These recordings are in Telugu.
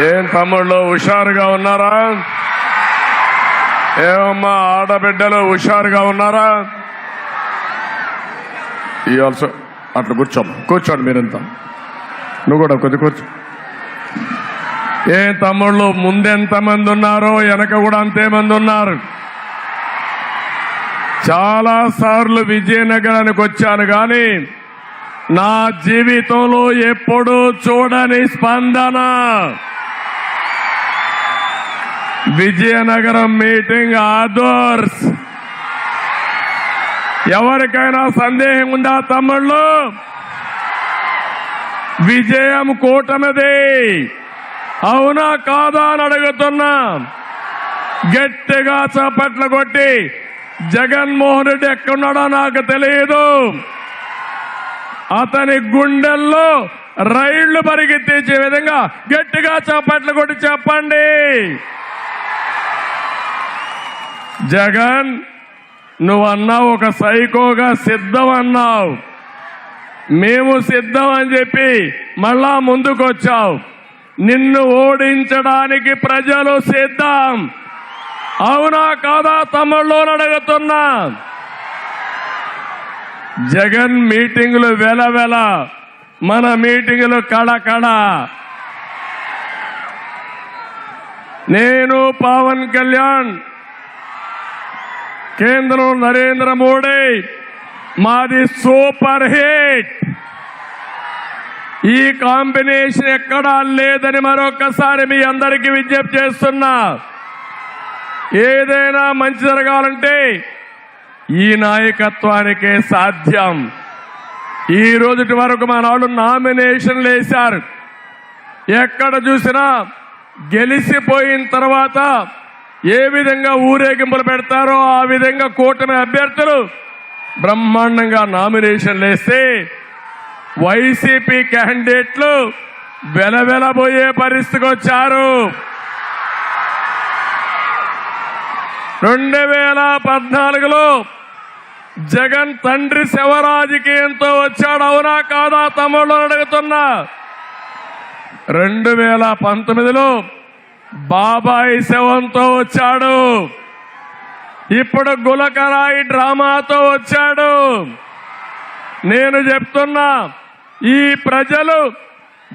ఏం తమ్ముళ్ళు హుషారుగా ఉన్నారా? ఏమమ్మా ఆడబిడ్డలు హుషారుగా ఉన్నారా? ఈ ఆల్సో అట్లా కూర్చోమ్మ కూర్చోండి మీరంతా. నువ్వు కూడా కొద్ది కూర్చో. ఏ తమ్ముళ్ళు ముందెంతమంది ఉన్నారో వెనక కూడా అంతే మంది ఉన్నారు. చాలా సార్లు విజయనగరానికి వచ్చాను కానీ నా జీవితంలో ఎప్పుడూ చూడని స్పందన. విజయనగరం మీటింగ్ ఆదోర్స్. ఎవరికైనా సందేహం ఉందా తమ్ముళ్ళు? విజయం కూటమిది. అవునా కాదా అని అడుగుతున్నా. గట్టిగా చప్పట్లు కొట్టి జగన్మోహన్ రెడ్డి ఎక్కడున్నాడో నాకు తెలియదు. అతని గుండెల్లో రైళ్ళు పరిగెత్తించే విధంగా గట్టిగా చప్పట్లు కొట్టి చెప్పండి. జగన్ నువ్వన్నావు ఒక సైకోగా సిద్ధం అన్నావు మేము సిద్ధం అని చెప్పి మళ్ళా ముందుకొచ్చావు. నిన్ను ఓడించడానికి ప్రజలు సిద్ధం. అవునా కాదా తమ్ముళ్ళు అడుగుతున్నా. జగన్ మీటింగులు వెల వెల మన మీటింగులు కడ కడ నేను పవన్ కళ్యాణ్ కేంద్రం నరేంద్ర మోడీ. మాది సూపర్ హిట్. ఈ కాంబినేషన్ ఎక్కడా లేదని మరొకసారి మీ అందరికీ విజ్ఞప్తి చేస్తున్నా. ఏదైనా మంచి జరగాలంటే ఈ నాయకత్వానికే సాధ్యం. ఈ రోజుటి వరకు మా నాడు నామినేషన్లు వేశారు ఎక్కడ చూసినా గెలిచిపోయిన తర్వాత ఏ విధంగా ఊరేగింపులు పెడతారో ఆ విధంగా కూటమి అభ్యర్థులు బ్రహ్మాండంగా నామినేషన్లు వేస్తే వైసీపీ క్యాండిడేట్లు వెలవెలబోయే పరిస్థితికి వచ్చారు. రెండు వేల పద్నాలుగులో జగన్ తండ్రి శవ రాజకీయంతో వచ్చాడు అవునా కాదా తమ్ముళ్ళు అడుగుతున్నా. రెండు వేల పంతొమ్మిదిలో బాబాయి శవంతో వచ్చాడు. ఇప్పుడు గులకరాయి డ్రామాతో వచ్చాడు. నేను చెప్తున్నా ఈ ప్రజలు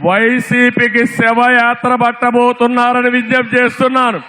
వైసీపీకి శవయాత్ర పట్టబోతున్నారని విజ్ఞప్తి చేస్తున్నాను.